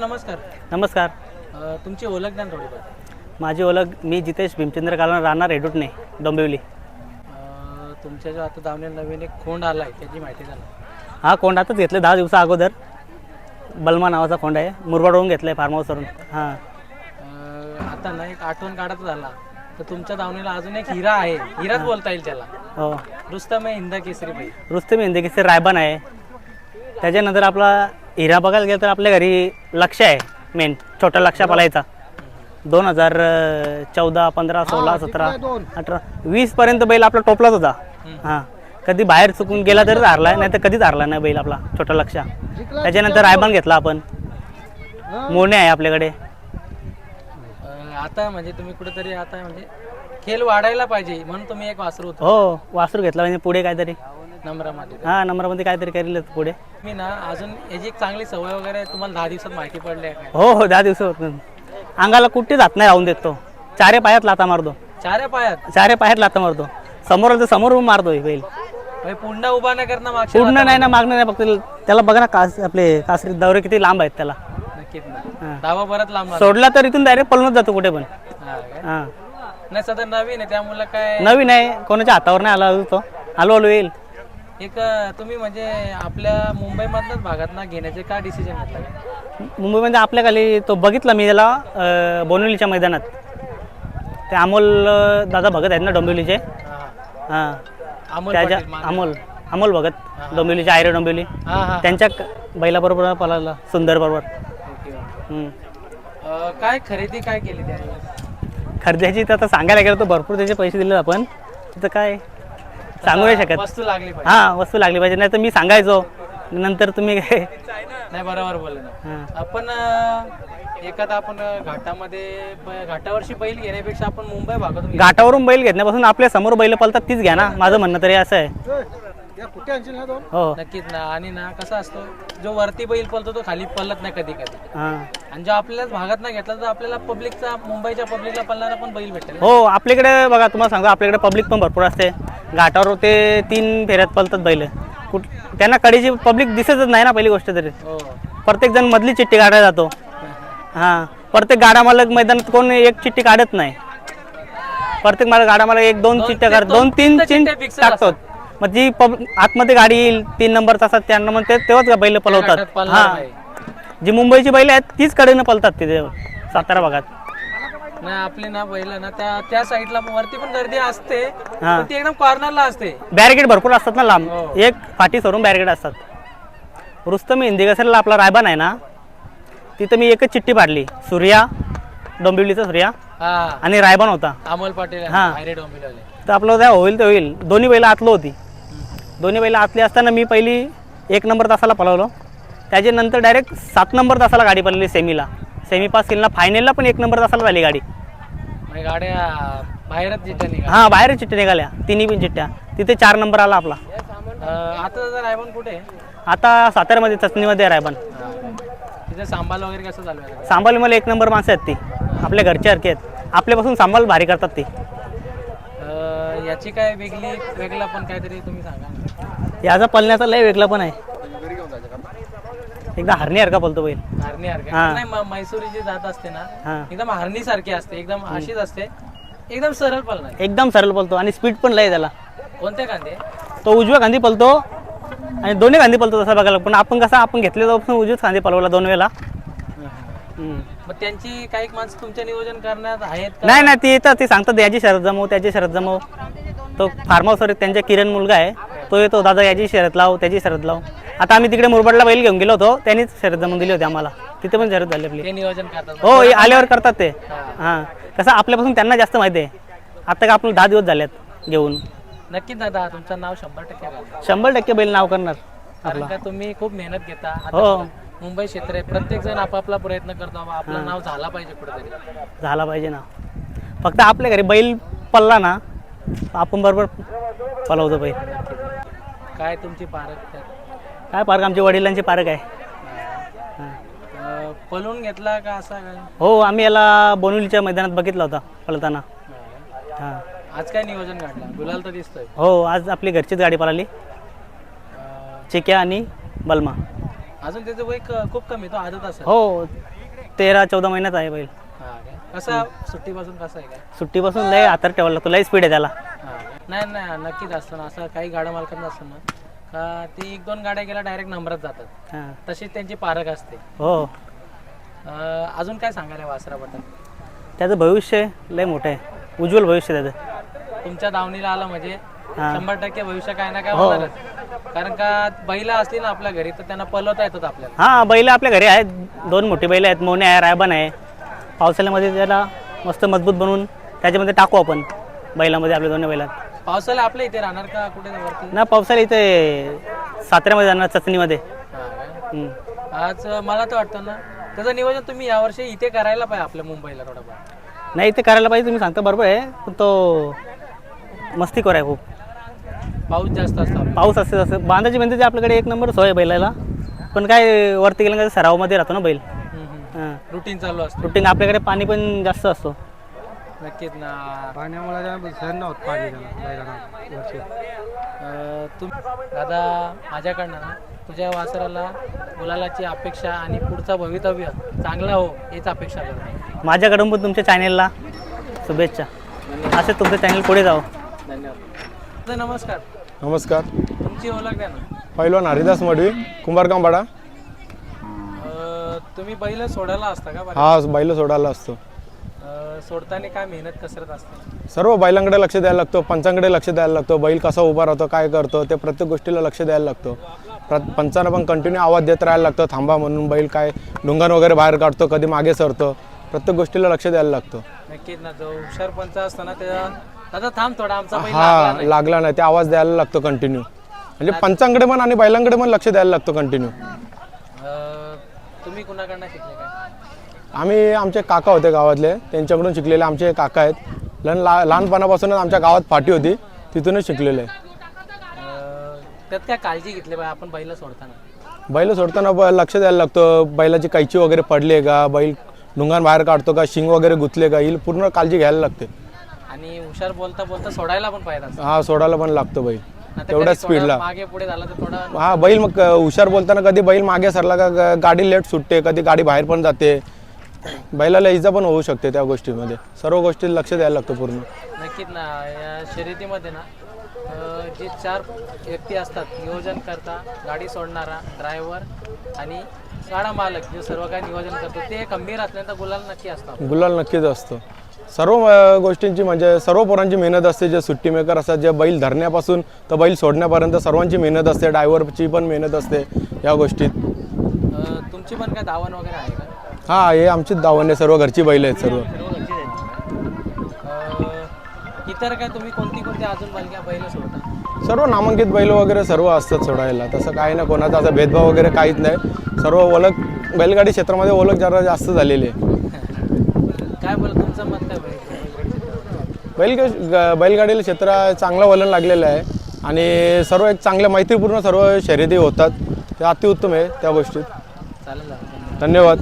नमस्कार. नमस्कार. अ, तुमची ओळख द्या ना थोडीफार. माझी ओळख मी जितेश भीमचंद्र कालन राहणार रेडुटणे डोंबिवली. अ, तुमच्या जो आता दावण्यात नवीन एक खोंड आला आहे त्याची माहिती द्या ना. हा कोंड आताच घेतलं दहा दिवसा अगोदर. बलमा नावाचा कोंड आहे. मुरबाडवरून घेतलं आहे फार्म हाऊसवरून हां. अ, आता ना एक आठवण काढत झाला. तर तुमच्या दावणीला अजून एक हिरा आहे. हिराच बोलता येईल त्याला. हो. रुस्तम आहे हिंदा केसरी भाई रुस्तम हिंदकीचे रायबन आहे. त्याच्यानंतर आपला हिरा बघायला गेलं तर आपल्या घरी लक्ष आहे मेन छोटा लक्ष पालायचा दोन हजार चौदा पंधरा सोळा सतरा अठरा वीसपर्यंत बैल आपला टोपलाच होता. हां. कधी बाहेर चुकून गेला तरीच हारला नाही तर कधीच हारला नाही बैल आपला छोटा लक्ष. त्याच्यानंतर रायबन घेतला आपण. मोडणे आहे आपल्याकडे. आता म्हणजे तुम्ही कुठेतरी आता म्हणजे खेळ वाढायला पाहिजे म्हणून तुम्ही एक वासरू होतो. हो वासरू घेतला म्हणजे पुढे काहीतरी. नंबरामध्ये. हां नंबरमध्ये काहीतरी करेल पुढे. मी ना अजून याची एक चांगली सवय वगैरे तुम्हाला दहा दिवसात माहिती पडली आहे हो हो दहा दिवस होत अंगाला कुठे जात नाही राहून देत तो. चारे पायात लाता मारतो. चार पायात? चारे पायात लाता मारतो. समोर आलं तर समोर उभं मारतोय बैल. म्हणजे पुन्हा उभा न करणं मागच्या पूर्ण नाही ना मागणं नाही फक्त त्याला बघा ना कास आपले कासरी दौरे किती लांब आहेत त्याला. नक्कीच हा. ना धावा परत लांब. सोडला तर इथून डायरेक्ट पळूनच जातो कुठे पण. हा काय? हां. नाही सध्या नवीन आहे त्यामुळे काय? नवीन आहे कोणाच्या हातावर नाही आला तो. आलो आलो येईल. एक तुम्ही म्हणजे आपल्या मुंबईमधल्याच भागात ना घेण्याचे काय डिसिजन घेतला? मुंबईमध्ये आपल्या खाली तो बघितला मी त्याला बोनिवलीच्या मैदानात. ते अमोल दादा भगत आहेत ना डोंबिवलीचे? हा, अमोल त्याच्या अमोल अमोल भगत डोंबिवलीचे आयरे डोंबिवली. त्यांच्या बैलाबरोबर पळाला सुंदर बरोबर. काय खरेदी काय केली खरेदीची तर आता सांगायला गेलं तर भरपूर त्याचे पैसे दिले आपण. तिथं काय? सांगू नाही शकत. वस्तू लागली पाहिजे. हां वस्तू लागली पाहिजे. नाही तर मी सांगायचो. नंतर तुम्ही काय नाही बरोबर बोलले ना. हां. आपण अं, एखादा आपण अं, घाटामध्ये ब- घाटावरची बैल घेण्यापेक्षा आपण मुंबई भागातून घाटावरून बैल घेण्यापासून आपल्यासमोर बैल पळतात तीच घ्या ना. माझं म्हणणं तरी असं आहे. हो. नक्कीच ना. आणि ना कसा असतो जो वरती बैल पळतो तो खाली पळत नाही कधी कधी. हां. आणि जो आपल्याच भागात नाही घेतला तर आपल्याला पब्लिकचा मुंबईच्या पब्लिकला पळणारा पण बैल भेटेल हो आपल्याकडे बघा तुम्हाला सांगतो आपल्याकडे पब्लिक पण भरपूर असते. घाटावर ते तीन फेऱ्यात पळतात बैल. कुठ त्यांना कडेची पब्लिक दिसतच नाही ना पहिली गोष्ट तरी. हो. प्रत्येक जण मधली चिठ्ठी काढायला जातो. हां. प्रत्येक गाडा मालक मैदानात कोण एक चिठ्ठी काढत नाही. प्रत्येक मला गाडा मला एक दोन चिठ्ठ्या काढ दोन तीन fix टाकतात. मग जी पब आतमध्ये गाडी येईल तीन नंबर तासात त्यांना मग ते तेव्हाच बैल पळणार हां. जी मुंबईची बैल आहेत तीच कडेनं पळतात तिथे सातारा भागात. नाही आपली ना बैल ना त्या त्या साईडला वरती पण गर्दी असते. हा. पण ती एकदम कॉर्नरला असते. बॅरिकेड भरपूर असतात ना लांब. हो. एक फाटी सोडून बॅरिकेड असतात. रुस्तम इंदिगसरला आपला रायबान आहे ना तिथं मी एकच चिठ्ठी पाडली. सूर्या डोंबिवलीचा सूर्या. हा. आणि रायबान होता. अमोल पाटील हा. हायरे डोंबिवलीवाले. तर आपलं त्या होईल तर होईल. दोन्ही बैल आतलो होती. दोन्ही बैल आतली असताना मी पहिली एक नंबर तासाला पळवलो. त्याच्यानंतर डायरेक्ट सात नंबर तासाला गाडी पळली सेमीला. सेमी पास केली ना फायनलला पण एक नंबर तासाला झाली गाडी. म्हणजे गाड्या बाहेरच जिथे निघा हां बाहेर चिठ्ठ्या निघाल्या तिन्ही पण चिठ्ठ्या तिथे चार नंबर आला आपला. अं, आता जर रायबन कुठे? आहे? आता साताऱ्यामध्ये चचणीमध्ये रायबान. तिथे सांभाळ वगैरे कसं चालू आहे? सांभाळ मला एक नंबर माणसं आहेत ती. आपल्या घरच्या सारखी आहेत. आपल्यापासून सांभाळ भारी करतात ती. अं, याची काय वेगळी वेगळा पण काहीतरी तुम्ही सांगा. याचा पळण्याचा लय वेगळा पण आहे. एकदा हरण्यासारखा पळतो बैल? हरणी सारखी हा. नाही म- म्हैसूरी जी जात असते ना एकदम हरणी सारखी असते एकदम अशीच असते एकदम सरळ पळणार. एकदम सरळ पळतो आणि स्पीड पण लय त्याला. कोणते कांदे? तो उजव्या खांदी पळतो आणि दोन्ही खांदी पळतो तसा बघायला. पण आपण कसं आपण घेतलेलं ऑप्शन उजवीच खांदी पळवला दोन वेळेला. हम्म. मग त्यांची काही माणसं तुमच्या नियोजन करण्यात आहेत का? नाही नाही ती येतात ते सांगतात याची शरद जमव त्याची शरद जमव तो फार्म हाऊसवर त्यांच्या किरण मुलगा आहे. तो येतो दादा याची शरद लाव त्याची शरद लाव. आता आम्ही तिकडे मुरबाडला बैल घेऊन गेलो होतो त्यांनीच शरद जमवून दिली होती आम्हाला. तिथे पण शरद झाली आपली. ते नियोजन करतात. हो हे आल्यावर करतात ते. हां. कसं आपल्यापासून त्यांना जास्त माहिती आहे. आता का आपलं दहा दिवस झालेत घेऊन. नक्कीच दादा तुमचं नाव शंभर टक्के घाला. शंभर टक्के बैल नाव करणार कारण का तुम्ही खूप मेहनत घेता. आता हो. मुंबई क्षेत्र आहे प्रत्येक जण आपापला प्रयत्न करतो बाबा आपलं नाव झाला पाहिजे कुठेतरी. झाला पाहिजे ना. फक्त आपल्या घरी बैल पळला ना आपण बरोबर पळवतो बैल. काय तुमची पारख त्यात? काय पार्क आमच्या वडिलांची पार्क आहे. हां. अं, पळून घेतला का असा काय? हो आम्ही याला बोनिवलीच्या मैदानात बघितला होता पळताना हां. आज काय नियोजन काढलं गुलाल तर दिसतोय. हो आज आपली घरचीच गाडी पळाली. अं, चिक्या आणि बलमा. अजून त्याचं वय क- खूप कमी तो आदत असेल. हो तेरा चौदा महिन्यात आहे बैल. हा काय? कसा सुट्टीपासून कसा आहे काय? सुट्टीपासून लय हातात ठेवायला लागतो लय स्पीड आहे त्याला. हा? नाही नाही नक्कीच असतं ना. असं काही गाड्या मालकांना असतं ना का ती एक दोन गाड्या गेल्या डायरेक्ट नंबरात जातात. हां. तशीच त्यांची पारख असते. हो. अं, अजून काय सांगायला वासराबद्दल त्याचं भविष्य लय मोठं आहे. उज्ज्वल भविष्य आहे त्याचं. तुमच्या दावणीला आलं म्हणजे हा. शंभर टक्के भविष्य काय ना काय हो. होणारच. कारण का बैला असली ना आपल्या घरी तर त्यांना पलवता येतात आपल्याला. हां बैल आपल्या घरी आहेत. दोन मोठी बैल आहेत. मोने आहे रायबन आहे. पावसाळ्यामध्ये त्याला मस्त मजबूत बनवून त्याच्यामध्ये टाकू आपण. बैलामध्ये आपल्या दोन्ही बैलात. पावसाला आपल्या इथे राहणार का कुठे वरती? ना पावसाळ्या इथे साताऱ्यामध्ये जाणार चचणीमध्ये? हम्म. आज मला तर वाटतं ना त्याचं नियोजन तुम्ही यावर्षी इथे करायला पाहिजे आपल्या मुंबईला थोडंफार. नाही ते करायला पाहिजे तुम्ही सांगता बरोबर आहे पण तो मस्तीखोर आहे खूप. पाऊस जास्त असतो. पाऊस असते तसं बांधाची भिंतीची आपल्याकडे एक नंबर सोय आहे बैलाला. पण काय वरती गेलं सरावमध्ये राहतो ना बैल. हां. रुटीन चालू असतं. रुटीन आपल्याकडे पाणी पण जास्त असतो. नक्कीच ना. पाण्यामुळे सहन नव्हतं पाणी त्याला बैलांना वर्षी अं, तुम दादा माझ्याकडनं ना तुझ्या वासराला मुलालाची अपेक्षा आणि पुढचं भवितव्य चांगला हो हेच अपेक्षा करतो. माझ्याकडून पण तुमच्या चॅनेलला शुभेच्छा. असे तुमचं चॅनल पुढे जावं. धन्यवाद. दादा, नमस्कार. नमस्कार. तुमची ओळख द्या ना. पैलवान हरिदास मडवी कुंभारकांपाडा अं, तुम्ही बैल सोडायला असता का? बरं हा बैल सोडायला असतो. सोडताना काय मेहनत कसरत असते? सर्व बैलांकडे लक्ष द्यायला लागतो पंचांकडे लक्ष द्यायला लागतो बैल कसा उभा राहतो काय करतो ते प्रत्येक गोष्टीला लक्ष द्यायला लागतो. प्र पंचांना पण कंटिन्यू आवाज देत राहायला लागतो थांबा म्हणून बैल काय ढुंगण वगैरे बाहेर काढतो कधी मागे सरतो प्रत्येक गोष्टीला लक्ष द्यायला लागतो. नक्कीच ना जो हुशार पंच असताना त्याचा दादा थांब थोडा आमचा बैल लागला हा नाही. लागला नाही ते आवाज द्यायला लागतो कंटिन्यू म्हणजे पंचांकडे पण आणि बैलांकडे पण लक्ष द्यायला लागतो कंटिन्यू अं, तुम्ही कुणाकडनं शिकले काय? आम्ही आमचे काका होते गावातले. त्यांच्याकडून शिकलेले आमचे काका आहेत. लहान ला लहानपणापासूनच आमच्या गावात फाटी होती. तिथूनच शिकलेले. त्यात काय काळजी घेतली पाहिजे आपण बैल सोडताना. बैल सोडताना ब- लक्ष द्यायला लागतं. बैलाची कैची वगैरे पडली का? बैल ढुंगान बाहेर काढतो का? शिंग वगैरे गुतले का? ही पूर्ण काळजी घ्यायला लागते. आणि हुशार बोलता बोलता सोडायला पण पाहिजे. हा सोडायला पण लागतो बैल. तेवढ्या स्पीडला मागे पुढे झालं तर थोडं हा बैल मग हुशार बोलताना कधी बैल मागे सरला का? गाडी लेट सुटते. कधी गाडी बाहेर पण जाते. बैलाला इजा पण होऊ शकते त्या गोष्टीमध्ये. सर्व गोष्टी लक्ष द्यायला लागतं पूर्ण. नक्कीच ना या शर्यतीमध्ये ना अं, जे चार व्यक्ती असतात नियोजन करता गाडी सोडणारा ड्रायव्हर आणि गाडा मालक जे सर्व काही नियोजन करतो ते खंबीर असल्यानंतर गुलाल नक्की असतात. गुलाल नक्कीच असतो. सर्व अ, गोष्टींची म्हणजे सर्व पोरांची मेहनत असते जे सुट्टी मेकर असतात जे बैल धरण्यापासून तर बैल सोडण्यापर्यंत सर्वांची मेहनत असते ड्रायव्हरची पण मेहनत असते या गोष्टीत. अं, तुमची पण काय दावण वगैरे आहे का? हा हे आमचीच दावण आहे सर्व घरची बैल आहेत सर्व. सर्व घरचीच आहेत. अं, इतर काय तुम्ही कोणती कोणती अजून बैल बैल सोडता? सर्व नामांकित बैल वगैरे सर्व असतात सोडायला. तसं काही ना कोणाचा असा भेदभाव वगैरे काहीच नाही. सर्व ओळख बैलगाडी क्षेत्रामध्ये ओळख जरा जास्त झालेली आहे. काय बोल तुमचं मत काय बैल बैल ग- बैलगाडीला क्षेत्र चांगलं वलन लागलेलं आहे. आणि सर्व एक चांगल्या मैत्रीपूर्ण सर्व शर्यती होतात. ते अतिउत्तम आहे त्या गोष्टीत. चालेल. धन्यवाद.